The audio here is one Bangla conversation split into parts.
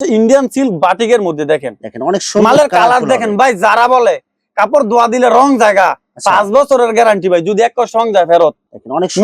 ইন্ডিয়ান সিল্ক বাটিকের মধ্যে দেখেন। দেখেন অনেক মালের কালার দেখেন ভাই যারা বলে কাপড় ধোয়া দিলে রং জায়গা আচ্ছা, পাঁচ বছরের গ্যারান্টি ভাই যদি এক সং রং যায় ফেরত।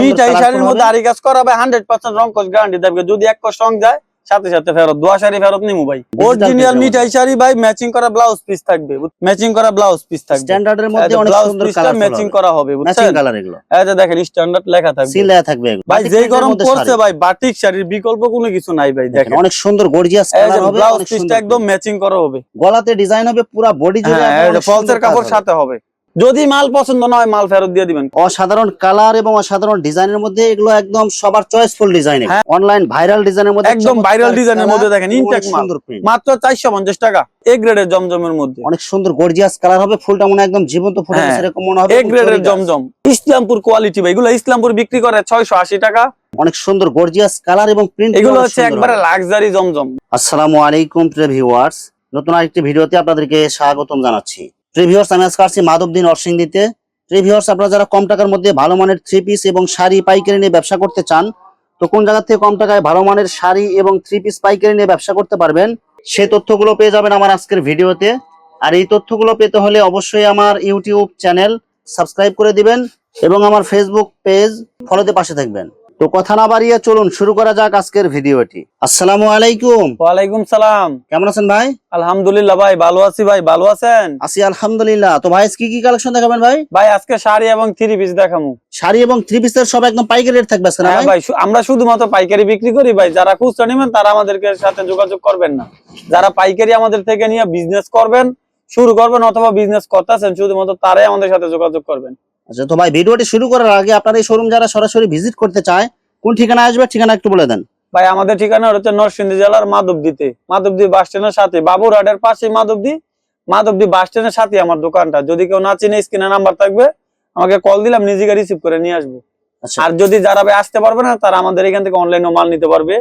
মিঠাই শাড়ির মধ্যে আরি কাজ করা ভাই হান্ড্রেড পার্সেন্ট রং কষ গ্যারান্টি দেবে যদি এক সং রং যায় সাথে সাথে ফেরত দোয়া শাড়ি ফেরত নিমু ভাই। অরিজিনাল মিঠাই শাড়ি ভাই ম্যাচিং করা ব্লাউজ পিস থাকবে ম্যাচিং করা ব্লাউজ পিস থাকবে। স্ট্যান্ডার্ডের মধ্যে অনেক সুন্দর কালার ম্যাচিং করা হবে বুঝছেন? কালার এগুলো। এই যে দেখেন স্ট্যান্ডার্ড লেখা থাকবে। সিল থাকবে এগুলো। ভাই যেই গরম পড়ছে ভাই বাটিক শাড়ির বিকল্প কোনো কিছু নাই ভাই দেখেন অনেক সুন্দর গর্জিয়াস কালার হবে ব্লাউজ পিসটা একদম ম্যাচিং করা হবে। গলাতে ডিজাইন হবে পুরো বডি জুড়ে হ্যাঁ ফলসের কাপড় সাথে হবে। যদি মাল পছন্দ না হয় মাল ফেরত দিয়ে দিবেন। অসাধারণ কালার এবং অসাধারণ ডিজাইনের মধ্যে এগুলো একদম সবার চয়েসফুল ডিজাইন হ্যাঁ। অনলাইন ভাইরাল ডিজাইনের মধ্যে একদম ভাইরাল colour মধ্যে দেখেন, intake মাল। মাত্র চারশো পঞ্চাশ টাকা এ গ্রেডের জমজমের মধ্যে। অনেক সুন্দর গর্জিয়াস কালার হবে ফুলটা মনে হয় একদম জীবন্ত হ্যাঁ। এরকম মনে হবে এ গ্রেডের জমজম। ইসলামপুর কোয়ালিটি ভাই এগুলো ইসলামপুর বিক্রি করে ছয়শো আশি টাকা। অনেক সুন্দর গর্জিয়াস কালার এবং প্রিন্ট এগুলো হচ্ছে একবারে লাক্সারি জমজম। আসসালামু আলাইকুম প্রিয় ভিউয়ার্স নতুন আরেকটি ভিডিওতে আপনাদেরকে স্বাগতম জানাচ্ছি। প্রিয় ভিউয়ার্স আমি আজকে আসছি মাধবদিন নরসিংদীতে প্রিয় ভিউয়ার্স আপনারা যারা কম টাকার মধ্যে ভালো মানের থ্রি পিস এবং শাড়ি, পাইকারি নিয়ে ব্যবসা করতে চান, তো কোন জায়গা থেকে কম টাকায় ভালো মানের শাড়ি এবং থ্রি পিস পাইকারি নিয়ে ব্যবসা করতে পারবেন, সেই তথ্যগুলো পেয়ে যাবেন আমার আজকের ভিডিওতে। আর এই তথ্যগুলো পেতে হলে অবশ্যই আমার ইউটিউব চ্যানেল সাবস্ক্রাইব করে দিবেন এবং আমার ফেসবুক পেজ ফলোতে পাশে থাকবেন। তো কথা না বাড়িয়ে চলুন শুরু করা যাক আজকের ভিডিওটি। আসসালামু আলাইকুম। ওয়ালাইকুম সালাম। কেমন আছেন ভাই? আলহামদুলিল্লাহ ভাই ভালো আছি ভাই ভালো আছেন? আছি আলহামদুলিল্লাহ। তো ভাই কি কি কালেকশন দেখাবেন ভাই? ভাই আজকে শাড়ি এবং থ্রি পিস দেখামু। শাড়ি এবং থ্রি পিসের সব একদম পাইকারি রেট থাকবে না হ্যাঁ ভাই? আমরা শুধুমাত্র পাইকারি বিক্রি করি ভাই যারা খুচরা নেবেন তারা আমাদেরকে সাথে যোগাযোগ করবেন না। যারা পাইকারি আমাদের থেকে নিয়ে বিজনেস করবেন শুরু করবেন অথবা বিজনেস করতেছেন শুধুমাত্র তারাই আমাদের সাথে যোগাযোগ করবেন। আচ্ছা তো ভাই ভিডিওটি শুরু করার আগে আপনার এই শোরুম যারা সরাসরি ভিজিট করতে চায় কোন ঠিকানা আসবে ঠিকানা একটু বলে দেন। ভাই আমাদের ঠিকানা হচ্ছে নরসিংদী জেলার মাধবদীতে। মাধবদী বাস স্ট্যান্ডের সাথে বাবুরহাটের পাশে মাধবদী। মাধবদী বাস স্ট্যান্ডের সাথে আমার দোকানটা। যদি কেউ না চিনে স্ক্রিনে নাম্বার থাকবে আমাকে কল দিলাম নিজেকে রিসিভ করে নিয়ে আসব। আচ্ছা। আর যদি যারা ভাই আসতে পারবে না তারা আমাদের এখান থেকে অনলাইনে মাল নিতে পারবে।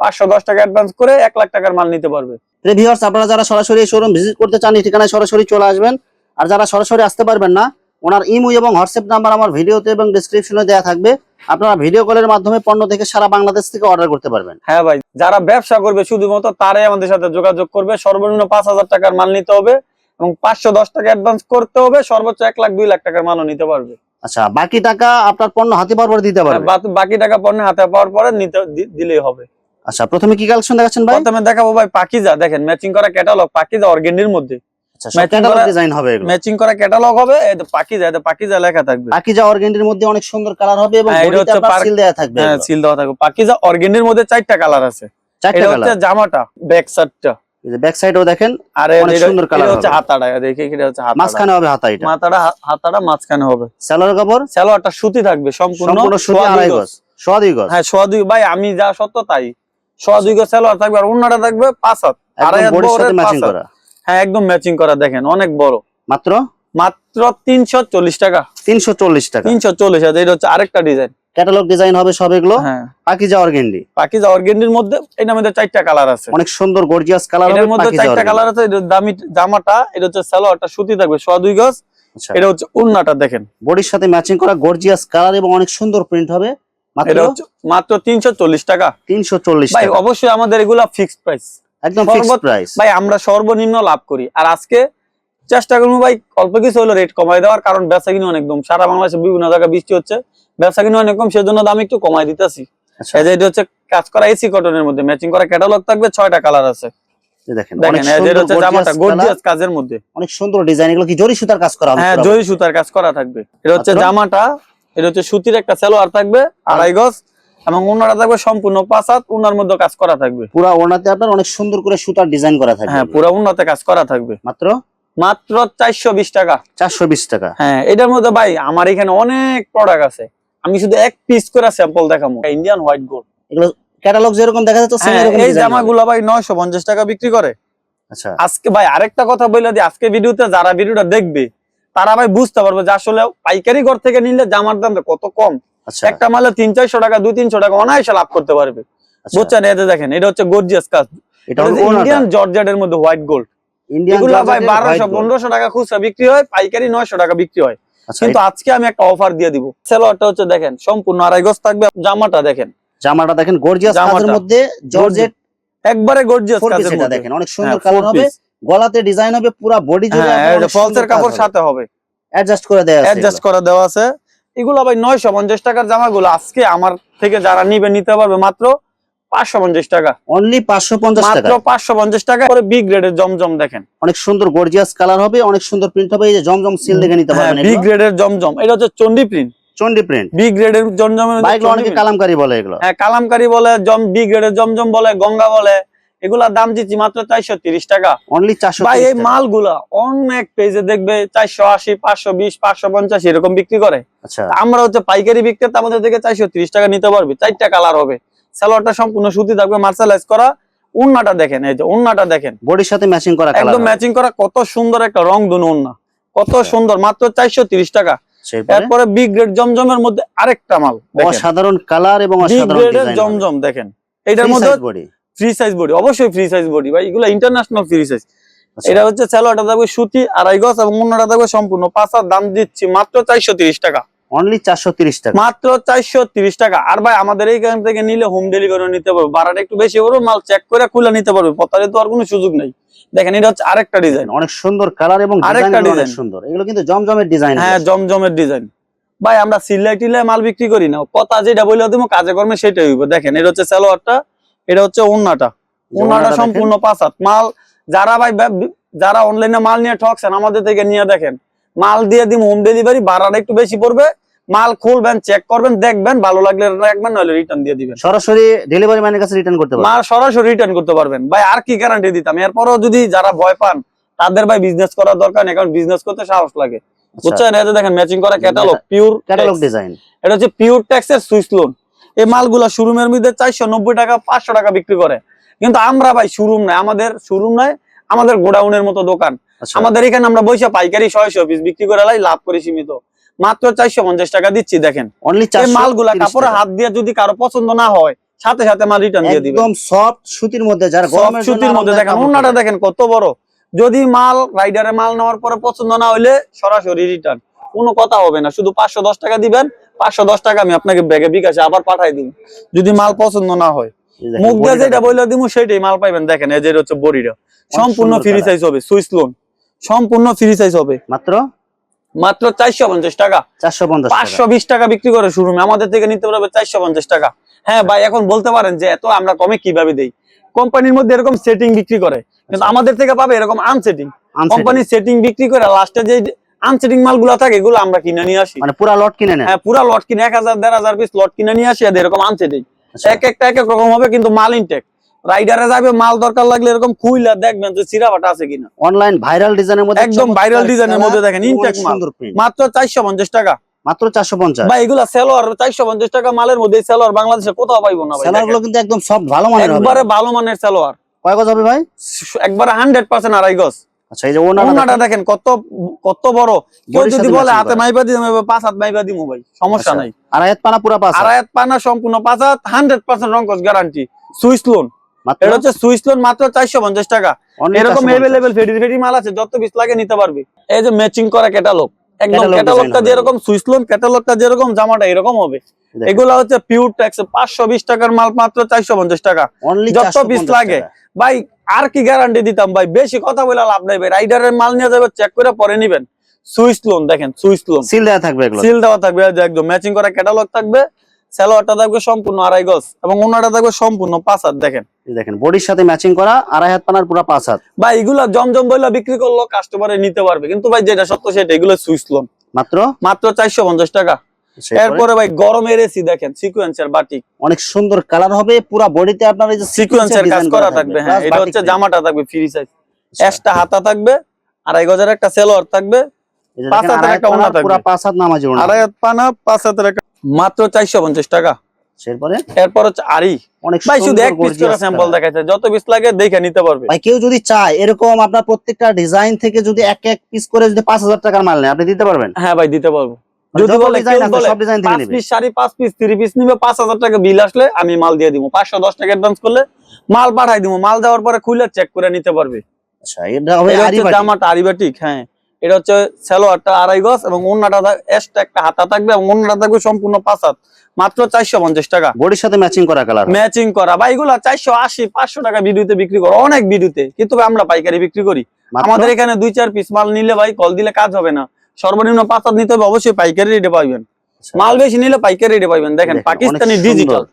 পাঁচশো দশ টাকা অ্যাডভান্স করে এক লাখ টাকার মাল নিতে পারবে। ভিউয়ার্স আপনারা যারা সরাসরি শোরুম ভিজিট করতে চান এই ঠিকানায় সরাসরি চলে আসবেন। আর যারা সরাসরি আসতে পারবেন না ওনার ইমো এবং হোয়াটসঅ্যাপ নাম্বার আমার ভিডিওতে এবং ডিসক্রিপশনে দেওয়া থাকবে। আপনারা ভিডিও কলের মাধ্যমে পণ্য থেকে সারা বাংলাদেশ থেকে অর্ডার করতে পারবেন। হ্যাঁ ভাই যারা ব্যবসা করবে শুধুমাত্র তারাই আমাদের সাথে যোগাযোগ করবে। সর্বনিম্ন পাঁচ হাজার টাকার মাল নিতে হবে এবং পাঁচশো দশ টাকা অ্যাডভান্স করতে হবে সর্বোচ্চ এক লাখ দুই লাখ টাকার মালও নিতে পারবে। আচ্ছা বাকি টাকা আপনার পণ্য হাতে পাওয়ার পরে দিতে পারবে? বাকি টাকা পণ্য হাতে পাওয়ার পরে নিতে দিলেই হবে। আচ্ছা প্রথমে কি কালেকশন দেখাচ্ছেন ভাই? প্রথমে দেখাবো ভাই পাকিজা। দেখেন ম্যাচিং করা ক্যাটালগ পাকিজা অর্গেন্ডির মধ্যে। ডিজাইন হবে ম্যাচিং করা ক্যাটালগ হবে এই পাকিজা এটা পাকিজা লেখা থাকবে। বাকি অর্গেন্ডির মধ্যে অনেক সুন্দর কালার হবে এবং বডিতে আপনার সিল দেয়া থাকবে হ্যাঁ সিল দেওয়া থাকবে। পাকিজা অর্গেন্ডির মধ্যে চারটা কালার আছে। চারটে কালার জামাটা ব্যাক সাইডটা এই যে ব্যাক সাইডেও দেখেন আর অনেক সুন্দর এটা হচ্ছে হাতাটা দেখি এটা হচ্ছে হাতাটা। মাঝখানে হবে হাতা এটা। মাথাটা হা- হাতাটা মাঝখানে হবে। সালোয়ার কাপড়? সালোয়ারটা সুতি থাকবে সম্পূর্ণ সম্পূর্ণ সুতি আড়াই গজ। গজ সোয়া দুই গজ? হ্যাঁ সোয়া দুই ভাই আমি যা সত্য তাই। সোয়া দুই গজ সালোয়ার থাকবে আর অন্যটা থাকবে পাঁচ হাত। আড়াই হাত পাঁচ হাত। হ্যাঁ একদম ম্যাচিং করা দেখেন অনেক বড়। মাত্র? মাত্র তিনশো চল্লিশ টাকা। তিনশো চল্লিশ টাকা। তিনশো চল্লিশ হাজার এটা হচ্ছে আরেকটা ডিজাইন ক্যাটালগ ডিজাইন হবে সব এগুলো? হ্যাঁ। যা অর্গেন্ডি যা অর্গেন্ডির মধ্যে এটার মধ্যে চারটা কালার আছে। অনেক সুন্দর গর্জিয়াস কালার এটার মধ্যে চারটা কালার আছে এটা দামি জামাটা এটা হচ্ছে সালোয়ারটা সুতি থাকবে সোয়া দুই গজ। আচ্ছা। এটা হচ্ছে উন্নাটা দেখেন। বডির সাথে ম্যাচিং করা গর্জিয়াস কালার এবং অনেক সুন্দর প্রিন্ট হবে। মাত্র? এটা হচ্ছে মাত্র তিনশো চল্লিশ টাকা। তিনশো চল্লিশ ভাই অবশ্যই আমাদের এগুলা ফিক্সড প্রাইস একদম ফিক্সড প্রাইস ভাই আমরা সর্বনিম্ন লাভ করি। আর আজকে চেষ্টা করব ভাই অল্প কিছু হলো রেট কমাই দেওয়ার কারণ বেচা কিনে অনেক কম সারা বাংলাদেশে বিভিন্ন জায়গায় বৃষ্টি হচ্ছে কিনে অনেক কম সেজন্য দাম একটু কমাই দিতেছি। আচ্ছা। এই যে এটা হচ্ছে কাজ করা এসি কটনের মধ্যে। ম্যাচিং করা ক্যাটালগ থাকবে ছয়টা কালার আছে। দেখেন কাজের মধ্যে। অনেক সুন্দর ডিজাইন এগুলো কি জরি সুতার কাজ করা হ্যাঁ? জরি সুতার কাজ করা থাকবে। এটা হচ্ছে জামাটা এটা হচ্ছে সুতির একটা সালোয়ার থাকবে আড়াই গজ। এবং উন্নাটা থাকবে সম্পূর্ণ পাঁচ হাত উন্নার মধ্যে কাজ করা থাকবে। পুরা ওড়নাতে আপনার অনেক সুন্দর করে সুতার ডিজাইন করা থাকবে। হ্যাঁ পুরো উন্নতে কাজ করা থাকবে। মাত্র? মাত্র চারশো বিশ টাকা। চারশো বিশ টাকা। হ্যাঁ এটার মধ্যে ভাই আমার এখানে অনেক প্রোডাক্ট আছে। আমি শুধু এক পিস করে স্যাম্পল দেখাবো ইন্ডিয়ান হোয়াইট গোল্ড এগুলো ক্যাটালগ যেরকম দেখা যাচ্ছে এরকম এই জামাগুলো ভাই নয়শো পঞ্চাশ টাকা বিক্রি করে। আচ্ছা। আজকে ভাই আরেকটা কথা বলে দিই আজকে ভিডিওতে যারা ভিডিওটা দেখবে তারা ভাই বুঝতে পারবে যে আসলে পাইকারি ঘর থেকে নিলে জামার দাম কত কম। একটা মালে তিন চারশো টাকা দুই তিনশো টাকা অনায়াসে লাভ করতে পারবে। আচ্ছা। বুঝছেন? এতে দেখেন এটা হচ্ছে গর্জিয়াস কাজ। ইন্ডিয়ান জর্জেটের মধ্যে হোয়াইট গোল্ড ইন্ডিয়ান ভাই বারোশো পনেরোশো টাকা খুচরা বিক্রি হয় পাইকারি নয়শো টাকা বিক্রি হয়। আচ্ছা কিন্তু আজকে আমি একটা অফার দিয়ে দিব। সেলোয়ারটা হচ্ছে দেখেন সম্পূর্ণ আড়াই গজ থাকবে। জামাটা দেখেন। জামাটা দেখেন গর্জিয়াস। কাজের মধ্যে জর্জেট একবারে গর্জিয়াস কাজের মধ্যে। দেখেন অনেক সুন্দর হ্যাঁ, কালার হবে। গলাতে ডিজাইন হবে পুরো বডি জুড়ে ফলসের কাপড় সাথে হবে। অ্যাডজাস্ট করে দেয়া আছে অ্যাডজাস্ট করা দেওয়া আছে। এগুলো ভাই নয়শো পঞ্চাশ টাকার জামাগুলো আজকে আমার থেকে যারা নিবে নিতে পারবে মাত্র পাঁচশো পঞ্চাশ টাকা। অনলি 550 মাত্র টাকা। পাঁচশো পঞ্চাশ টাকা করে বি গ্রেডের জমজম দেখেন। অনেক সুন্দর গর্জিয়াস কালার হবে অনেক সুন্দর প্রিন্ট হবে এই যে জমজম সিল দেখে নিতে পারবেন বি গ্রেডের জমজম। এটা হচ্ছে চন্ডি প্রিন্ট চন্ডি প্রিন্ট বি গ্রেডের জমজমের অনেকে কালামকারী বলে এগুলো। হ্যাঁ কালামকারি বলে জম বি গ্রেডের জমজম বলে গঙ্গা বলে। এগুলা দাম দিচ্ছি মাত্র চারশো তিরিশ টাকা। অনলি 430 ভাই এই। মালগুলা অনেক পেজে দেখবে চারশো আশি পাঁচশো বিশ পাঁচশো পঞ্চাশ এরকম বিক্রি করে। আচ্ছা। আমরা হচ্ছে পাইকারি বিক্রেতা আমাদের থেকে চারশো তিরিশ টাকা নিতে পারবে। চারটা কালার হবে। সালোয়ারটা সম্পূর্ণ সুতি থাকবে মার্শালাইজ করা। উন্নাটা দেখেন এই যে উন্নাটা দেখেন। বডির সাথে ম্যাচিং করা একদম ম্যাচিং করা কত সুন্দর একটা রং দুনো উন্না কত আচ্ছা। সুন্দর মাত্র চারশো তিরিশ টাকা। এরপরে বিগ গ্রেড জমজমের মধ্যে আরেকটা মাল অসাধারণ কালার এবং অসাধারণ ডিজাইন জমজম দেখেন। এটার মধ্যে ফ্রি সাইজ বডি অবশ্যই ফ্রি সাইজ বডি ভাই এগুলো ইন্টারন্যাশনাল ফ্রি সাইজ। এটা হচ্ছে স্যালোয়ারটা থাকবে সুতি আড়াই গজ এবং অন্যটা থাকবে সম্পূর্ণ। পাঁচার দাম দিচ্ছি মাত্র চারশো তিরিশ টাকা। অনলি 430 টাকা। মাত্র চারশো তিরিশ টাকা। আর ভাই আমাদের এইখান থেকে নিলে হোম ডেলিভারি নিতে পারবে। ভাড়াটা একটু বেশি করব মাল চেক করে খুলে নিতে পারবে। পতারে তো আর কোনো সুযোগ নেই। দেখেন এটা হচ্ছে আরেকটা ডিজাইন অনেক সুন্দর কালার এবং আরেকটা ডিজাইন সুন্দর। এগুলো কিন্তু জমজমের ডিজাইন হ্যাঁ জমজমের ডিজাইন ভাই আমরা সিলাই টিলাই মাল বিক্রি করি না। কথা যেটা বলে দিব কাজে কর্মে সেটাই হইব। দেখেন এটা হচ্ছে সালোয়ারটা। এটা হচ্ছে ওন্নাটা। ওন্নাটা সম্পূর্ণ পাঁচ হাত মাল যারা ভাই যারা অনলাইনে মাল নিয়ে ঠকছেন আমাদের থেকে নিয়ে দেখেন। মাল দিয়ে দিম হোম ডেলিভারি ভাড়াটা একটু বেশি পড়বে। মাল খুলবেন চেক করবেন দেখবেন ভালো লাগলে রাখবেন নাহলে রিটার্ন দিয়ে দিবেন। সরাসরি ডেলিভারি ম্যানের কাছে রিটার্ন করতে পারবেন। মাল সরাসরি রিটার্ন করতে পারবেন। ভাই আর কি গ্যারান্টি দিতাম? এরপরও যদি যারা ভয় পান তাদের ভাই বিজনেস করার দরকার নেই কারণ বিজনেস করতে সাহস লাগে। বুঝছেন? এটা দেখেন ম্যাচিং করা ক্যাটালগ পিওর ক্যাটালগ ডিজাইন এটা হচ্ছে পিওর ট্যাক্সের সুইস লোন এই মালগুলা শোরুমের মধ্যে চারশো নব্বই টাকা পাঁচশো টাকা বিক্রি করে। কিন্তু আমরা ভাই শোরুম নাই আমাদের শোরুম নাই আমাদের গোডাউনের মতো দোকান। আচ্ছা। আমাদের এখানে আমরা বৈশা পাইকারি ছয়শো পিস বিক্রি করে লাভ করি সীমিত। মাত্র চারশো পঞ্চাশ টাকা দিচ্ছি দেখেন। অনলি এই 430 মালগুলা কাপড়ে হাত দিয়ে যদি কারও পছন্দ না হয় সাথে সাথে মাল রিটার্ন দিয়ে দিবে একদম সফট সুতির মধ্যে যারা সব গরমের সুতির মধ্যে দেখেন ওন্নাটা দেখেন কত বড়। যদি মাল রাইডারে মাল নেওয়ার পরে পছন্দ না হইলে সরাসরি রিটার্ন কোনো কথা হবে না শুধু পাঁচশো দশ টাকা দিবেন পাঁচশো দশ টাকা আমি আপনাকে ব্যাগে বিকাশে আবার পাঠাই দিব যদি মাল পছন্দ না হয়। মুখ দিয়ে যেটা। বইলে দিব সেটাই মাল পাইবেন। দেখেন এই যে হচ্ছে বডিটা। সম্পূর্ণ ফ্রি সাইজ হবে সুইস লোন সম্পূর্ণ ফ্রি সাইজ হবে। মাত্র? মাত্র চারশো পঞ্চাশ টাকা। 450 টাকা। পাঁচশো বিশ টাকা বিক্রি করে শোরুমে আমাদের থেকে নিতে পারবে চারশো পঞ্চাশ টাকা। হ্যাঁ ভাই এখন বলতে পারেন যে এত আমরা কমে কীভাবে দেই? কোম্পানির মধ্যে এরকম সেটিং বিক্রি করে। কিন্তু আচ্ছা। আমাদের থেকে পাবে এরকম আনসেটিং। কোম্পানি সেটিং বিক্রি করে লাস্টে যে আনসেটিং মালগুলো থাকে এগুলো আমরা কিনে নিয়ে আসি। মানে পুরা লট কিনে নেন? হ্যাঁ পুরা লট কিনে এক হাজার দেড় হাজার পিস লট কিনে নিয়ে আসি আর এরকম আনসেটিং আচ্ছা। এক একটা এক এক রকম হবে কিন্তু মাল ইনটেক রাইডারে যাবে মাল দরকার লাগলে এরকম খুইলা দেখবেন যে সিরাবাটা আছে কিনা। অনলাইন ভাইরাল ডিজাইনের মধ্যে একদম ভাইরাল colour মধ্যে দেখেন, intake মাল। মাত্র চারশো পঞ্চাশ টাকা। মাত্র 450 ভাই এগুলা চারশো পঞ্চাশ টাকা মালের মধ্যে সেলোয়ার বাংলাদেশে কোথাও পাইবো না ভাই সেলারগুলো কিন্তু একদম সব ভালো মানের হবে। একবারে ভালো মানের সেলোয়ার কয় গজ হবে ভাই? একবারে হান্ড্রেড পার্সেন্ট আড়াই গজ। আচ্ছা এই যে ওনাটা ওনাটা দেখেন। কত কত বড়। কেউ যদি বলে হাতে পাঁচ হাত ভাই সমস্যা আচ্ছা। নাই। আড়াইয়াত পানা পুরা পাঁচ আড়াইয়াত পানা সম্পূর্ণ পাঁচ হাত হান্ড্রেড পার্সেন্ট রঙ্কস গ্যারান্টি সুইস লোন মাত্র? এটা হচ্ছে সুইস লোন মাত্র চারশো পঞ্চাশ টাকা। এরকম 450 এভেলেবেল ফেডি ফেডি মাল আছে যত পিস লাগে নিতে পারবি। এই যে ম্যাচিং করা ক্যাটালগ একদম ক্যাটালগটা যেরকম সুইস লোন ক্যাটালগটা যেরকম জামাটা এরকম হবে। এগুলা হচ্ছে পিওর ট্যাক্স পাঁচশো বিশ টাকার মাল মাত্র চারশো পঞ্চাশ টাকা। যত 450 piece লাগে। ভাই আর কি গ্যারান্টি দিতাম ভাই? বেশি কথা বলে লাভ নাই ভাই। রাইডারের মাল নিয়ে যাবে চেক করে পরে নিবেন। সুইস লোন দেখেন সুইস লোন সিল দেয়া থাকবে এগুলো। সিল দেওয়া থাকবে একদম ম্যাচিং করা ক্যাটালগ থাকবে। সালোয়ারটা থাকবে সম্পূর্ণ আড়াই গজ এবং ওনাটা থাকবে সম্পূর্ণ পাঁচ হাত দেখেন। দেখেন বডির সাথে ম্যাচিং করা আড়াই হাত পানার পুরো পাঁচ হাত। ভাই এগুলা জমজম বইলা বিক্রি করল কাস্টমারে নিতে পারবে। কিন্তু ভাই যেটা সত্য সেটা এগুলো সুইস লোন মাত্র? মাত্র চারশো পঞ্চাশ টাকা। এরপরে ভাই গরমের এসি দেখেন সিকুয়েন্সের বাটিক অনেক সুন্দর কালার হবে পুরা বডিতে আপনার এই যে সিকুয়েন্সের কাজ করা থাকবে। হ্যাঁ এটা হচ্ছে জামাটা থাকবে ফ্রি সাইজ আচ্ছা, একটা হাতা থাকবে আড়াই গজের একটা সেলোয়ার থাকবে পাঁচ হাতের একটা ওড়না পানার পুরা থাকবে। পাঁচ হাত নামাজি ওড়না। আড়াই হাত পানা পাঁচ হাতের একটা মাত্র চারশো পঞ্চাশ টাকা। এরপরে? এরপর হচ্ছে আড়ি। অনেক ভাই শুধু এক পিস করে স্যাম্পল। দেখাচ্ছে যত পিস লাগে দেখে নিতে পারবে। ভাই কেউ যদি চায় এরকম আপনার প্রত্যেকটা ডিজাইন থেকে যদি এক এক পিস করে যদি পাঁচ হাজার টাকার মাল নেয় আপনি দিতে পারবেন? হ্যাঁ ভাই দিতে পারব। যদি বলে সব ডিজাইন থেকে নেবে। পিস শাড়ি পাঁচ পিস থ্রি পিস নিবে পাঁচ হাজার টাকা বিল আসলে আমি মাল দিয়ে দিব। পাঁচশো দশ টাকা অ্যাডভান্স করলে মাল পাঠাই দিব। মাল দেওয়ার পরে খুলে চেক করে নিতে পারবে। আচ্ছা এটা হবে। জামাটা আরিবাটিক হ্যাঁ। এটা হচ্ছে সালোয়ারটা আড়াই গজ এবং এক্সট্রা একটা হাতা থাকবে এবং থাকবে সম্পূর্ণ পাঁচ হাত। মাত্র চারশো পঞ্চাশ টাকা। বডির সাথে ম্যাচিং করা কালার ম্যাচিং করা। বা এগুলা চারশো আশি পাঁচশো টাকা ভিডিওতে বিক্রি করো। অনেক ভিডিওতে কিন্তু আমরা পাইকারি বিক্রি করি। আমাদের এখানে দুই চার পিস মাল নিলে ভাই কল দিলে কাজ হবে না। সর্বনিম্ন পাঁচ হাত নিতে হবে অবশ্যই পাইকারি রেটে পাইবেন। মাল বেশি নিলে পাইকারি রেটে পাইবেন। দেখেন Pakistani digital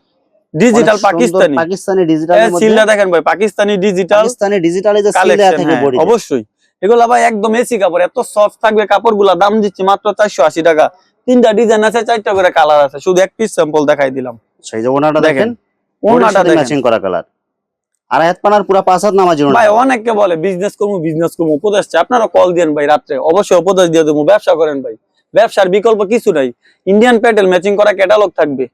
digital Pakistani. Pakistani digital সিলটা দেখেন ভাই পাকিস্তানি ডিজিটাল পাকিস্তানি ডিজিটাল যে সিল থাকে বডি। হ্যাঁ, অবশ্যই। এগুলা ভাই একদম এসি কাপড় এত সফট থাকবে কাপড়গুলা দাম দিচ্ছি মাত্র চারশো আশি টাকা। তিনটা ডিজাইন আছে চারটা করে কালার আছে। শুধু এক পিস স্যাম্পল দেখাই দিলাম। সেই যে ওনাটা দেখেন ওনাটা ম্যাচিং করা কালার আর পানার পুরো পাঁচ হাত নামাজ ভাই অনেককে বলে বিজনেস করব বিজনেস করব। উপদেশ চাই। আপনারা কল দিয়েন ভাই রাত্রে। অবশ্যই উপদেশ দিয়ে দেবো। ব্যবসা করেন ভাই। ব্যবসার বিকল্প কিছু নাই। ইন্ডিয়ান প্যাটেল ম্যাচিং করা ক্যাটালগ থাকবে।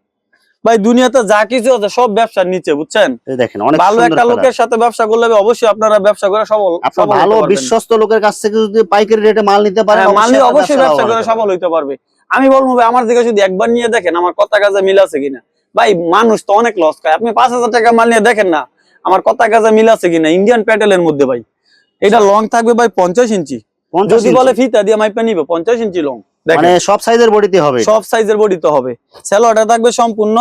ভাই দুনিয়াতে যা কিছু আছে সব ব্যবসার নিচে বুঝছেন? দেখেন অনেক ভালো একটা লোকের সাথে ব্যবসা করলে অবশ্যই আপনারা ব্যবসা করে সফল আপনার সফল হতে ভালো বিশ্বস্ত লোকের কাছ থেকে যদি পাইকারি রেটে মাল নিতে পারেন হ্যাঁ, মাল নিয়ে অবশ্যই ব্যবসা করে হইতে পারবে। আমি বলব ভাই আমার দিকে যদি একবার নিয়ে দেখেন আমার কথা কাজে মিল আছে কিনা। ভাই মানুষ তো অনেক লস খায়। আপনি পাঁচ হাজার টাকা মাল নিয়ে দেখেন না। আমার কথা কাজে মিল আছে কিনা? ইন্ডিয়ান প্যাটেলের মধ্যে ভাই। এটা লং থাকবে ভাই পঞ্চাশ ইঞ্চি। যদি বলে। ফিতা দিয়ে মাইপে নিবে পঞ্চাশ ইঞ্চি লং মানে দেখেন সব সাইজের বডিতে হবে। সব সাইজের বডি হবে। স্যালোয়ারটা থাকবে সম্পূর্ণ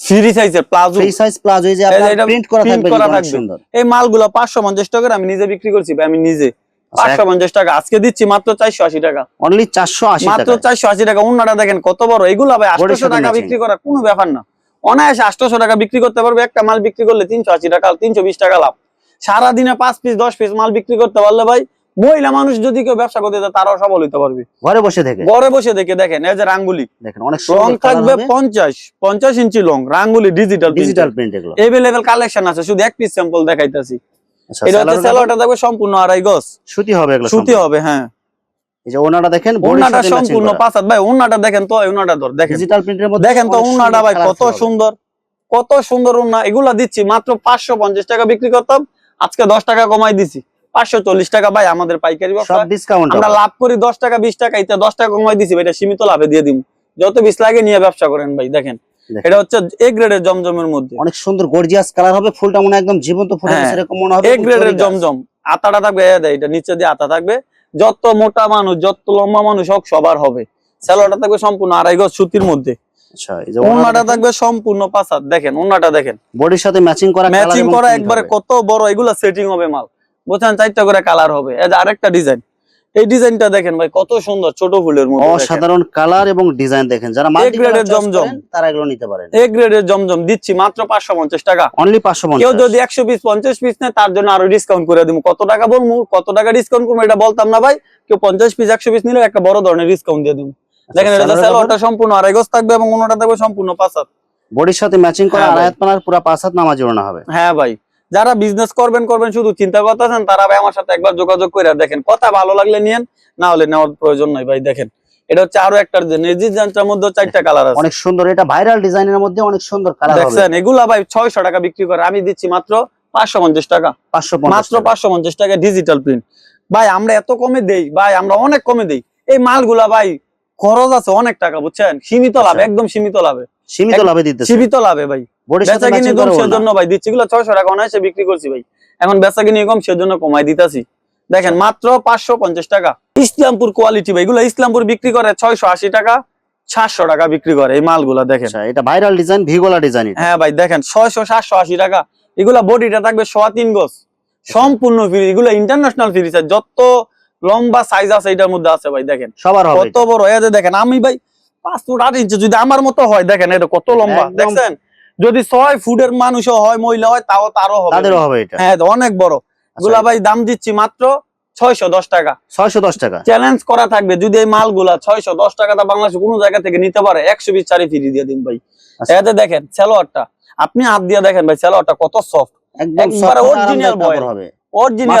ফ্রি সাইজের প্লাজো ফ্রি সাইজ প্লাজো এই যে আপনার প্রিন্ট করা থাকবে করা কিন্তু অনেক থাকবে। সুন্দর। এই মালগুলো পাঁচশো পঞ্চাশ টাকার আমি নিজে বিক্রি করছি ভাই, আমি নিজে। পাঁচশো পঞ্চাশ টাকা। আজকে দিচ্ছি মাত্র চারশো আশি টাকা। অনলি 480 টাকা চারশো আশি টাকা। অন্যটা দেখেন কত বড়। এগুলো ভাই বডির আটশো সাথে টাকা বিক্রি করার কোনো ব্যাপার না। অনায়াসে আটশো টাকা বিক্রি করতে পারবে। একটা মাল বিক্রি করলে তিনশো আশি টাকা তিনশো বিশ টাকা লাভ। সারাদিনে পাঁচ পিস দশ পিস মাল বিক্রি করতে পারলে ভাই মহিলা মানুষ যদি কেউ ব্যবসা করতে চায় তারাও সফল হইতে পারবে। ঘরে বসে থেকে? ঘরে বসে দেখে দেখেন এই যে রাঙ্গুলি। দেখেন অনেক লং থাকবে পঞ্চাশ পঞ্চাশ ইঞ্চি লং রাঙ্গুলি ডিজিটাল ডিজিটাল প্রিন্ট এগুলো। এভেলেবেল কালেকশন আছে শুধু এক পিস স্যাম্পল দেখাইতেছি। আচ্ছা এটা হচ্ছে স্যালোয়ারটা থাকবে সম্পূর্ণ আড়াই গজ। সুতি হবে এগুলো সুতি হবে হ্যাঁ। এই যে ওনাটা দেখেন ওনাটা সম্পূর্ণ পাঁচাত ভাই ওনাটা দেখেন তো ওনাটা ধর দেখেন। ডিজিটাল প্রিন্টের মধ্যে দেখেন তো অনেক ভাই কত সুন্দর কত সুন্দর উন্না এগুলা দিচ্ছি মাত্র পাঁচশো পঞ্চাশ টাকা বিক্রি করতাম আজকে দশ টাকা কমাই দিছি। পাঁচশো চল্লিশ টাকা ভাই আমাদের পাইকারি সব ডিসকাউন্ট আমরা লাভ করি দশ টাকা বিশ টাকা এটা দশ টাকা কমাই দিছি ভাই, এটা সীমিত লাভে দিয়ে দিব যত বিশ লাগে নিয়ে ব্যবসা করেন ভাই দেখেন। এটা হচ্ছে এ গ্রেডের জমজমের মধ্যে। অনেক সুন্দর গর্জিয়াস কালার হবে ফুলটা মনে হয় একদম জীবন্ত ফুটে হ্যাঁ। এরকম মনে হবে এ গ্রেডের জমজম। আতাটা থাকবে এটা নিচে দিয়ে আতা থাকবে। যত মোটা মানুষ যত লম্বা মানুষ হোক সবার হবে। স্যালোয়ারটা থাকবে সম্পূর্ণ আড়াই গজ সুতির মধ্যে। আচ্ছা ওনাটা থাকবে সম্পূর্ণ পাঁচাত। দেখেন ওনাটা দেখেন। বডির সাথে ম্যাচিং করা ম্যাচিং করা একবারে কত বড় এগুলা সেটিং হবে মাল। বোঝান চারটা করে কালার হবে। আরেকটা ডিজাইন এই ডিজাইনটা দেখেন ভাই কত সুন্দর ছোট ফুলের মধ্যে অসাধারণ কালার এবং ডিজাইন দেখেন যারা মাল্টি এর জমজম। তারা এগুলো নিতে পারেন। এ গ্রেডের জমজম দিচ্ছি মাত্র পাঁচশো পঞ্চাশ টাকা। অনলি পাঁচশো কেউ যদি একশো পিস পঞ্চাশ পিস নেয় তার জন্য আরও ডিসকাউন্ট করে দিব। কত টাকা বলব কত টাকা ডিসকাউন্ট করব এটা বলতাম না ভাই। কেউ পঞ্চাশ পিস একশো পিস নিলে একটা বড় ধরনের ডিসকাউন্ট দিয়ে দিব। দেখেন এটা স্যালোয়ারটা সম্পূর্ণ আড়াই গজ থাকবে এবং অন্যটা থাকবে সম্পূর্ণ পাঁচ হাত। বডির সাথে ম্যাচিং করা হ্যাঁ ভাই। পানার পুরো পাঁচ হাত নামাজ জোড়ানো হবে। হ্যাঁ ভাই। যারা বিজনেস করবেন করবেন শুধু চিন্তা করতেছেন তারা ভাই আমার সাথে একবার যোগাযোগ করে দেখেন। কথা ভালো লাগলে নিয়েন না হলে নেওয়ার প্রয়োজন নাই ভাই দেখেন। এটা হচ্ছে আরও একটা ডিজাইনটার মধ্যে চারটা কালার আছে। অনেক সুন্দর এটা ভাইরাল ডিজাইনের মধ্যে অনেক সুন্দর কালার দেখছেন এগুলা ভাই ছয়শো টাকা বিক্রি করে আমি দিচ্ছি মাত্র পাঁচশো পঞ্চাশ টাকা। পাঁচশো মাত্র পাঁচশো পঞ্চাশ টাকা ডিজিটাল প্রিন্ট ভাই আমরা এত কমে দেই ভাই আমরা অনেক কমে দেই। এই মালগুলা ভাই খরচ আছে অনেক টাকা বুঝছেন? সীমিত লাভ আচ্ছা। একদম সীমিত লাভে। সীমিত লাভে দিতেছে। সীমিত লাভে ভাই। বডির বেচা কিনে কম সেজন্য ভাই দিচ্ছি এগুলো ছয়শো টাকা অনায়াসে বিক্রি করছি ভাই। এখন বেচা কিনে কম সেজন্য কমাই দিতাছি। দেখেন। মাত্র পাঁচশো পঞ্চাশ টাকা। ইসলামপুর কোয়ালিটি ভাই এগুলো ইসলামপুর বিক্রি করে ছয়শো আশি টাকা সাতশো টাকা বিক্রি করে এই মালগুলা দেখেন। আচ্ছা এটা ভাইরাল ডিজাইন ভিগোলা ডিজাইন হ্যাঁ ভাই দেখেন ছয়শো সাতশো আশি টাকা। এগুলা বডিটা থাকবে সোয়া তিন গজ। সম্পূর্ণ ফ্রি এগুলো ইন্টারন্যাশনাল ফ্রি যত লম্বা সাইজ আছে এটার মধ্যে আছে ভাই দেখেন। সবার কত বড় যে দেখেন আমি ভাই পাঁচ ফুট আট ইঞ্চি যদি আমার মতো হয় দেখেন এটা কত লম্বা দেখছেন? যদি ছয় ফুটের মানুষও হয় মহিলা হয় তাও তারও হবে। তাদেরও হবে এটা। হ্যাঁ অনেক বড়। এগুলা ভাই দাম দিচ্ছি মাত্র ছয়শো দশ টাকা। ছয়শো দশ টাকা। চ্যালেঞ্জ করা থাকবে যদি এই মালগুলা ছয়শো দশ টাকাটা বাংলাদেশে কোনো জায়গা থেকে নিতে পারে একশো বিশ চারি ফ্রি দিয়ে দিন ভাই। আচ্ছা। এতে দেখেন সালোয়ারটা আপনি হাত দিয়ে দেখেন ভাই সালোয়ারটা কত সফট একবারে। হবে। অরিজিনাল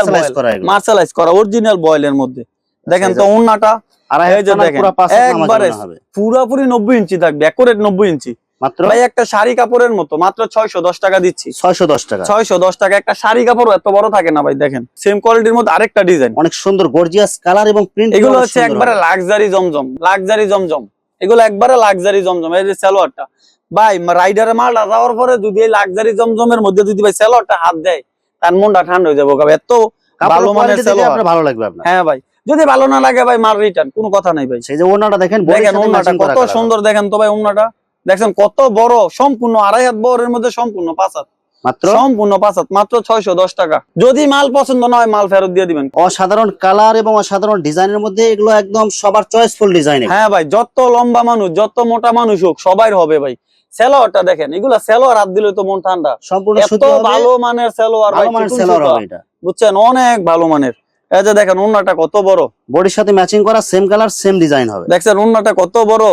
মার্শালাইজ করা অরিজিনাল বয়েলের মধ্যে। দেখেন তো যে- উন্নাটা আড়াই দেখেন, একবারে পুরোপুরি নব্বই ইঞ্চি থাকবে নব্বই ইঞ্চি। মাত্র? ভাই একটা শাড়ি কাপড়ের মতো মাত্র ছয়শো দশ টাকা দিচ্ছি। ছয়শো দশ টাকা। ছয়শো দশ টাকা একটা শাড়ি কাপড় এত বড় থাকে না ভাই দেখেন। সেম কোয়ালিটির মধ্যে আরেকটা ডিজাইন অনেক সুন্দর গর্জিয়াস কালার এবং প্রিন্ট এগুলো হচ্ছে একবারে লাক্সারি জমজম লাক্সারি জমজম। এগুলো একবারে লাক্সারি জমজম এই যে সালোয়ারটা। ভাই রাইডারের মালটা যাওয়ার পরে যদি এই লাক্সারি জমজমের মধ্যে যদি ভাই সালোয়ারটা হাত দেয় তার মনটা ঠান্ডা হয়ে যাবে এত ভালো মানের সালোয়ার। ভালো লাগবে হ্যাঁ ভাই যদি ভালো না লাগে ভাই মাল রিটার্ন কোনো কথা নাই ভাই। সেই যে ওনাটা দেখেন দেখেন করা কত সুন্দর দেখেন তো ভাই ওন্নাটা দেখছেন কত বড় সম্পূর্ণ আড়াই হাত বড়ের মধ্যে সম্পূর্ণ পাঁচ হাত। মাত্র? সম্পূর্ণ পাঁচ মাত্র ছয়শো দশ টাকা। যদি মাল পছন্দ না হয় মাল ফেরত দিয়ে দিবেন। অসাধারণ কালার এবং অসাধারণ ডিজাইনের মধ্যে এগুলো একদম সবার চয়েসফুল ডিজাইন হ্যাঁ ভাই যত লম্বা মানুষ যত মোটা মানুষ হোক সবাই হবে ভাই। সেলোয়ারটা দেখেন এগুলা সেলোয়ার হাত দিলে তো মন ঠান্ডা। সম্পূর্ণ এত ভালো মানের সেলোয়ার ভালো মানের চিকন হবে এটা। বুঝছেন? অনেক ভালো মানের। এই যে দেখেন উন্নাটা কত বড়। বডির সাথে ম্যাচিং করা সেম কালার সেম ডিজাইন হবে। দেখছেন উন্নাটা কত বড়।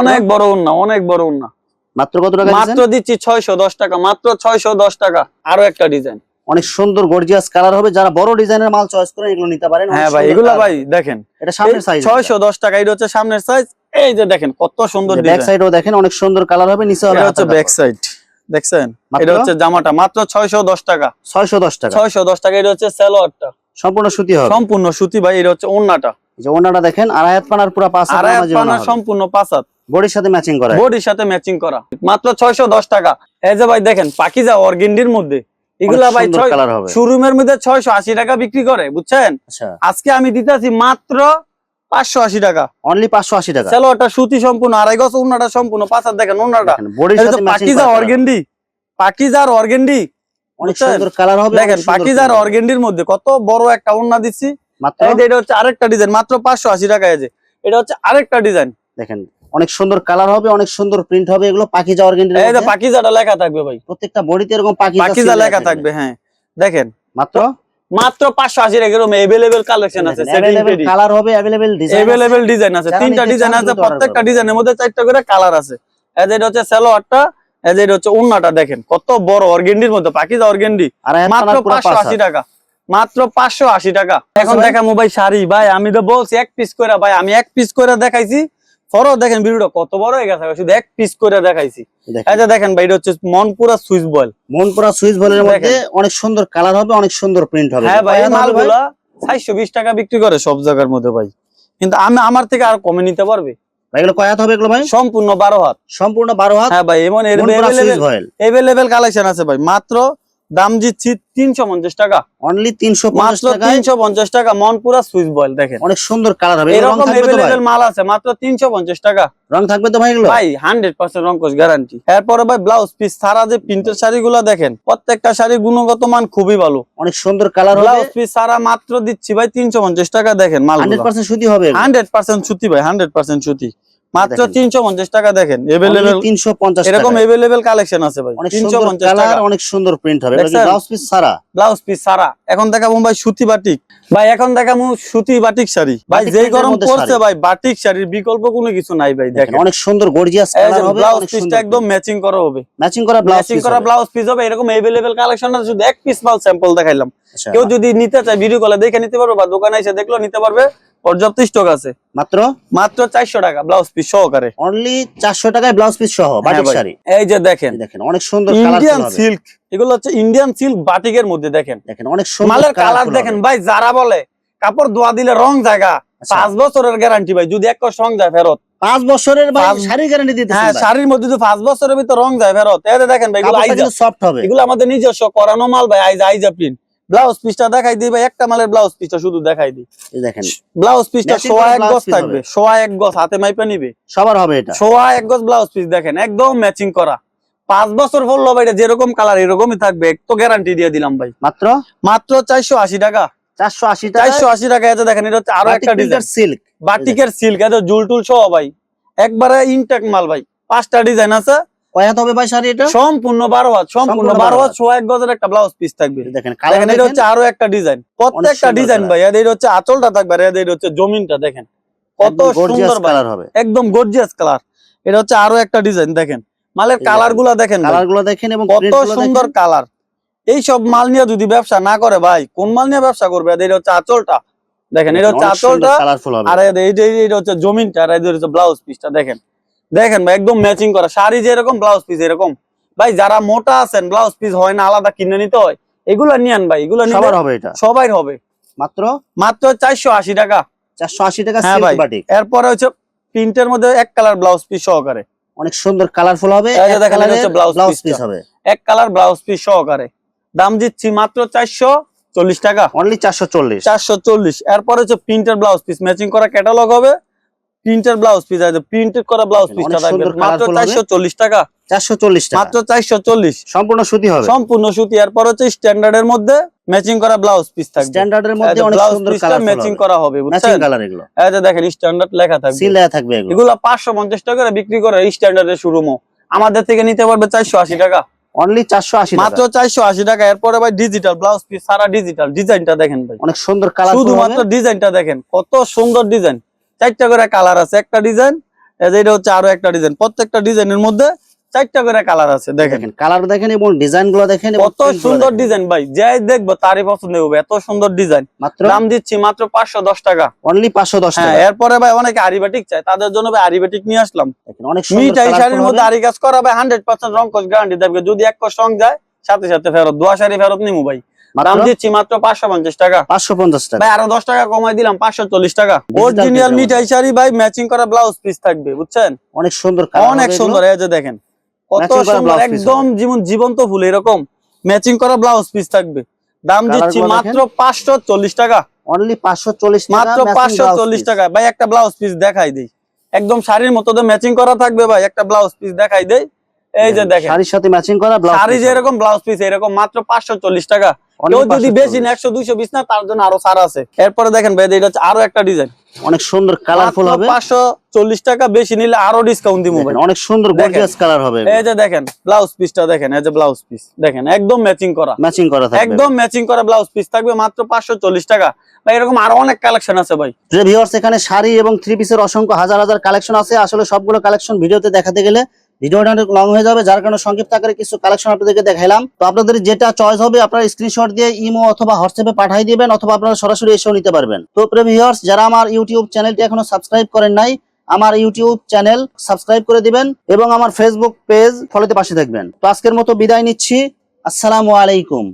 অনেক বড় উন্না অনেক বড় উন্না। মাত্র কত টাকা মাত্র দিচ্ছি ছয়শো দশ টাকা মাত্র ছয়শো দশ টাকা। আরও একটা ডিজাইন অনেক সুন্দর গর্জিয়াস কালার হবে। যারা বড় ডিজাইনের মাল চয়েস করেন এগুলো নিতে পারেন। হ্যাঁ ভাই এগুলা ভাই দেখেন। এটা সামনের সাইজ ছয়শো দশ টাকা এটা হচ্ছে সামনের সাইজ এই যে দেখেন কত সুন্দর ব্যাক ডিজাইন সাইডও দেখেন অনেক সুন্দর কালার হবে নিচে হবে হচ্ছে ব্যাক সাইড দেখছেন? এটা হচ্ছে জামাটা মাত্র ছয়শো দশ টাকা। ছয়শো দশ টাকা। ছয়শো দশ টাকা এটা হচ্ছে সালোয়ারটা। সম্পূর্ণ সুতি হবে। সম্পূর্ণ সুতি ভাই এটা হচ্ছে ওন্নাটা। যে ওনাটা দেখেন আড়াই হাত পানার পুরো পাঁচ আড়াই হাত নামাজি পানা সম্পূর্ণ পাঁচ হাত। বডির সাথে ম্যাচিং করা। বডির সাথে ম্যাচিং করা। মাত্র ছয়শো দশ টাকা। এই যে ভাই দেখেন পাকিজা অর্গেন্ডির মধ্যে। এগুলা ভাই ছয় কালার হবে। শোরুমের মধ্যে ছয়শো আশি টাকা বিক্রি করে বুঝছেন? আচ্ছা। আজকে আমি দিতেছি মাত্র পাঁচশো আশি টাকা। অনলি পাঁচশো আশি টাকা। সেলোয়ারটা সুতি সম্পূর্ণ আড়াই গজ উন্নাটা সম্পূর্ণ পাঁচ হাত দেখেন দেখেন, বডির সাথে ম্যাচিং পাকিজা অর্গেন্ডি পাকিজার অর্গেন্ডি অনেক বুঝছেন? সুন্দর কালার হবে দেখেন অনেক সুন্দর পাকিজার colour হবে। অর্গেন্ডির মধ্যে কত বড় একটা উন্না দিচ্ছি মাত্র এই যে এটা হচ্ছে আরেকটা ডিজাইন মাত্র পাঁচশো আশি টাকা এই যে এটা হচ্ছে আরেকটা ডিজাইন দেখেন অনেক সুন্দর কালার হবে অনেক সুন্দর প্রিন্ট হবে এগুলো পাকিজা অর্গেন্ডির এই যে মধ্যে। পাকিজাটা লেখা থাকবে ভাই প্রত্যেকটা বডিতে এরকম পাকিজা পাকিজা seal লেখা থাকবে হ্যাঁ দেখেন মাত্র মাত্র পাঁচশো আশি টাকা এরকম এভেলেবেল কালেকশন আছে अवेलेबल কালার হবে अवेलेबल ডিজাইন এভেলেবেল ডিজাইন আছে যারা তিনটা নিতে ডিজাইন চান আছে দ্রুত order প্রত্যেকটা করবেন। ডিজাইনের মধ্যে চারটা করে কালার আছে এই যে এটা হচ্ছে সালোয়ারটা এই যে এটা হচ্ছে উন্নাটা দেখেন কত বড় অর্গেন্ডির মধ্যে পাকিজা অর্গেন্ডি মাত্র পাঁচশো আশি টাকা মাত্র পাঁচশো আশি টাকা। এখন ভাই? দেখামু শাড়ি ভাই আমি তো বলছি এক পিস করে ভাই আমি এক পিস করে দেখাইছি। ফরও দেখেন ভিডিওটা কত বড় হয়ে গেছে শুধু এক পিস করে দেখাইছি। দেখেন, দেখেন ভাই এটা হচ্ছে Monpura Swiss voile. Monpura Swiss বলের মধ্যে অনেক সুন্দর কালার হবে অনেক সুন্দর প্রিন্ট হবে। হ্যাঁ ভাই? মালগুলা চারশো বিশ টাকা বিক্রি করে সব জায়গার মধ্যে ভাই। কিন্তু আমি আমার থেকে আর কমে নিতে পারবে? ভাই এগুলো কয় হাত হবে এগুলো ভাই? সম্পূর্ণ বারো হাত। সম্পূর্ণ বারো হাত? হ্যাঁ ভাই এমন এভেলেবেল কালেকশন আছে ভাই মাত্র দাম দিচ্ছি তিনশো পঞ্চাশ টাকা। অনলি তিনশো পঞ্চাশ মাত্র তিনশো পঞ্চাশ টাকা মনপুরা সুইচ বয়েল দেখেন। অনেক সুন্দর কালার হবে। এরকম এভেলেবেল মাল আছে মাত্র তিনশো পঞ্চাশ টাকা। রং থাকবে তো ভাই ভাই হান্ড্রেড পার্সেন্ট রঙ্কশ গ্যারান্টি এরপরে ভাই ব্লাউজ পিস সারা যে প্রিন্টের শাড়িগুলো দেখেন প্রত্যেকটা শাড়ি গুণগত মান খুবই ভালো। অনেক সুন্দর কালার ব্লাউজ পিস সারা মাত্র দিচ্ছি ভাই তিনশো পঞ্চাশ টাকা দেখেন মাল হান্ড্রেড পার্সেন্ট সুতি হবে হান্ড্রেড পার্সেন্ট সুতি ভাই হান্ড্রেড পার্সেন্ট সুতি। মাত্র দেখেন। তিনশো পঞ্চাশ টাকা দেখেন তিনশো পঞ্চাশ এরকম এভেলেবেল কালেকশন আছে ভাই অনেক তিনশো সুন্দর পঞ্চাশ কালার টাকা। অনেক সুন্দর প্রিন্ট হবে? ব্লাউজ পিস সারা। ব্লাউজ পিস সারা। এখন দেখাবো ভাই সুতি বাটিক ভাই এখন দেখাবো সুতি বাটিক শাড়ি। ভাই যেই গরম পড়ছে ভাই বাটিক শাড়ির বিকল্প কোনো কিছু নাই ভাই দেখেন অনেক সুন্দর গর্জিয়াস কালার হবে ব্লাউজ পিসটা একদম ম্যাচিং করা হবে। ম্যাচিং করা ব্লাউজ ম্যাচিং করা ব্লাউজ পিস হবে এরকম এভেলেবেল কালেকশন আছে শুধু এক পিস মাল স্যাম্পল দেখাইলাম। কেউ যদি নিতে চায় ভিডিও কলে দেখে নিতে পারবে বা দোকানে এসে দেখলেও নিতে পারবে। পর্যাপ্ত স্টক আছে। মাত্র? মাত্র চারশো টাকা ব্লাউজ পিস সহকারে। অনলি চারশো টাকায় ব্লাউজ পিস সহ বাটিক হ্যাঁ শাড়ি? এই যে দেখেন। দেখেন অনেক সুন্দর ইন্ডিয়ান সিল্ক এগুলো হচ্ছে ইন্ডিয়ান সিল্ক বাটিকের মধ্যে দেখেন। দেখেন অনেক সুন্দর মালের কালার দেখেন ভাই যারা বলে কাপড় ধোয়া দিলে রং জায়গা আচ্ছা, পাঁচ বছরের গ্যারান্টি ভাই যদি এক রং যায় ফেরত। পাঁচ বছরের শাড়ি গ্যারান্টি হ্যাঁ দিতেছেন ভাই। শাড়ির মধ্যে যদি পাঁচ বছরের ভিতর রং যায় ফেরত দেখেন ভাই এগুলো আইজা সফট হবে। এগুলো আমাদের নিজস্ব করানো মাল ভাই আইজা আইজা প্রিন্ট ব্লাউজ পিসটা দেখাই দিই ভাই একটা মালের ব্লাউজ পিসটা শুধু দেখাই দিই। দেখেন। ব্লাউজ পিসটা সোয়া এক গজ থাকবে সোয়া এক গজ হাতে মাইপে নিবে। সবার হবে এটা। সোয়া এক গজ ব্লাউজ পিস দেখেন একদম ম্যাচিং করা। পাঁচ বছর পড়ল ভাই এটা যেরকম কালার এরকমই থাকবে একটু গ্যারান্টি দিয়ে দিলাম ভাই। মাত্র? মাত্র চারশো আশি টাকা। চারশো আশি টাকা? চারশো আশি টাকা এটা দেখেন এটা হচ্ছে আরও একটা ডিজাইন সিল্ক বাটিকের সিল্ক এত জুল টুল সহ ভাই। একবারে ইনটেক মাল ভাই পাঁচটা ডিজাইন আছে কয় হবে ভাই শাড়ি এটা? সম্পূর্ণ বারো হাত সম্পূর্ণ সম্পূর্ণ বারো বারো হাত। সোয়া গজের একটা ব্লাউজ পিস থাকবে। দেখেন দেখেন এটা হচ্ছে আরও একটা ডিজাইন প্রত্যেকটা ডিজাইন ভাই এদের হচ্ছে আঁচলটা থাকবে আর এদের হচ্ছে জমিনটা দেখেন। কত সুন্দর কালার হবে। একদম গর্জিয়াস কালার এটা হচ্ছে আরও একটা ডিজাইন দেখেন। মালের কালারগুলা দেখেন কালারগুলো দেখেন এবং কত সুন্দর কালার এই সব মাল নিয়ে যদি ব্যবসা না করে ভাই কোন মাল নিয়ে ব্যবসা করবে? এদের হচ্ছে আঁচলটা। দেখেন এটা হচ্ছে আঁচলটা। আর এইটা হচ্ছে জমিনটা আর এদের হচ্ছে ব্লাউজ পিসটা দেখেন। দেখেন ভাই একদম ম্যাচিং করা। শাড়ি যেরকম ব্লাউজ পিস এরকম। ভাই যারা মোটা আছেন ব্লাউজ পিস হয় না আলাদা কিনে নিতে হয় এগুলা নিয়েন ভাই এগুলো সবার হবে এটা। সবাই হবে। মাত্র? মাত্র চারশো আশি টাকা। চারশো আশি টাকা হ্যাঁ সিল্ক ভাই। বাটিক এরপরে হচ্ছে প্রিন্টের মধ্যে এক কালার ব্লাউজ পিস সহকারে। অনেক সুন্দর কালারফুল হবে এই যে দেখেন, এটা হচ্ছে ব্লাউজ পিস হবে। এক কালার ব্লাউজ পিস সহকারে। দাম দিচ্ছি মাত্র চারশো চল্লিশ টাকা। অনলি চারশো চল্লিশ। চারশো চল্লিশ। এরপর হচ্ছে প্রিন্টের ব্লাউজ পিস ম্যাচিং করা ক্যাটালগ হবে। প্রিন্টের ব্লাউজ পিস আছে প্রিন্টেড করা ব্লাউজ পিসটা থাকবে মাত্র colourful হবে। চারশো চল্লিশ টাকা। চারশো চল্লিশ টাকা। মাত্র চারশো চল্লিশ। সম্পূর্ণ সুতি হবে। সম্পূর্ণ সুতি। এরপর হচ্ছে স্ট্যান্ডার্ডের মধ্যে ম্যাচিং করা ব্লাউজ পিস থাকবে। স্ট্যান্ডার্ডের মধ্যে অনেক সুন্দর কালার ম্যাচিং করা হবে ম্যাচিং কালার এগুলো। এই যে দেখেন স্ট্যান্ডার্ড লেখা থাকবে। সিল দেয়া থাকবে এগুলো। এগুলো পাঁচশো পঞ্চাশ টাকা করে বিক্রি করে স্ট্যান্ডার্ডের শোরুমও আমাদের থেকে নিতে পারবে চারশো আশি টাকা। অনলি চারশো আশি মাত্র চারশো আশি টাকা। এরপরে ভাই ডিজিটাল ব্লাউজ পিস সারা ডিজিটাল ডিজাইনটা দেখেন ভাই। অনেক সুন্দর কালার শুধুমাত্র ডিজাইনটা দেখেন। কত সুন্দর ডিজাইন চারটা করে কালার আছে। একটা ডিজাইন এটা হচ্ছে আরও একটা ডিজাইন প্রত্যেকটা ডিজাইনের মধ্যে চারটা করে কালার আছে দেখেন। কালার দেখেন এবং ডিজাইনগুলো দেখেন কত সুন্দর ডিজাইন ভাই যাই দেখব তারই পছন্দ হবে এত সুন্দর ডিজাইন মাত্র? দাম দিচ্ছি মাত্র পাঁচশো দশ টাকা। অনলি পাঁচশো দশ হ্যাঁ টাকা। এরপরে ভাই অনেকে আরিবাটিক চাই তাদের জন্য ভাই আরিবাটিক নিয়ে আসলাম। অনেক সুন্দর শাড়ির মধ্যে আরি কাজ করা ভাই হান্ড্রেড পার্সেন্ট রং কস গ্যারান্টি দেবে। যদি এক কস রং যায় সাথে সাথে ফেরত দোয়া শাড়ি ফেরত নিমু ভাই। দাম দিচ্ছি মাত্র পাঁচশো পঞ্চাশ টাকা। পাঁচশো পঞ্চাশ টাকা। ভাই আরও দশ টাকা কমাই দিলাম পাঁচশো চল্লিশ টাকা। অরিজিনাল মিঠাই শাড়ি ভাই ম্যাচিং করা ব্লাউজ পিস থাকবে বুঝছেন? অনেক সুন্দর অনেক সুন্দর এই যে দেখেন। কত সুন্দর একদম জীবন জীবন্ত ফুল এরকম। ম্যাচিং করা ব্লাউজ পিস থাকবে। দাম দিচ্ছি মাত্র পাঁচশো চল্লিশ টাকা। অনলি পাঁচশো চল্লিশ মাত্র পাঁচশো চল্লিশ টাকা। ভাই একটা ব্লাউজ পিস দেখাই দেই। একদম শাড়ির মতো তো ম্যাচিং করা থাকবে ভাই একটা ব্লাউজ পিস দেখাই দেই। এই যে দেখেন। শাড়ির সাথে ম্যাচিং করা ব্লাউজ শাড়ি যেরকম ব্লাউজ পিস এরকম মাত্র পাঁচশো চল্লিশ টাকা। কেউ যদি বেশি না একশো দুইশো বিশ না তার জন্য আরও ছাড় আছে। এরপরে দেখেন ভাই এটা হচ্ছে আরও একটা ডিজাইন অনেক সুন্দর কালারফুল হবে। পাঁচশো চল্লিশ টাকা বেশি নিলে আরও ডিসকাউন্ট দিব অনেক সুন্দর গর্জিয়াস কালার হবে এই যে দেখেন ব্লাউজ পিসটা দেখেন এই যে ব্লাউজ পিস দেখেন একদম ম্যাচিং করা। ম্যাচিং করা থাকবে। একদম ম্যাচিং করা ব্লাউজ পিস থাকবে মাত্র পাঁচশো চল্লিশ টাকা। ভাই এরকম আরও অনেক কালেকশন আছে ভাই। যে ভিউয়ার্স এখানে শাড়ি এবং থ্রি পিসের অসংখ্য হাজার হাজার কালেকশন আছে। আসলে সবগুলো কালেকশন ভিডিওতে দেখাতে গেলে ভিডিওটা অনেক লং হয়ে যাবে, যার কারণে সংক্ষিপ্ত আকারে কিছু কালেকশন আপনাদেরকে দেখাইলাম। তো আপনাদের যেটা চয়েস হবে, আপনারা স্ক্রিনশট দিয়ে ইমো অথবা হোয়াটসঅ্যাপে পাঠিয়ে দিবেন, অথবা আপনারা সরাসরি এসেও নিতে পারবেন। তো প্রিয় ভিউয়ার্স যারা আমার ইউটিউব চ্যানেলটি এখনও সাবস্ক্রাইব করেন নাই, আমার ইউটিউব চ্যানেল সাবস্ক্রাইব করে দিবেন এবং আমার ফেসবুক পেজ ফলোতে পাশে থাকবেন। তো আজকের মতো বিদায় নিচ্ছি। আসসালামু আলাইকুম।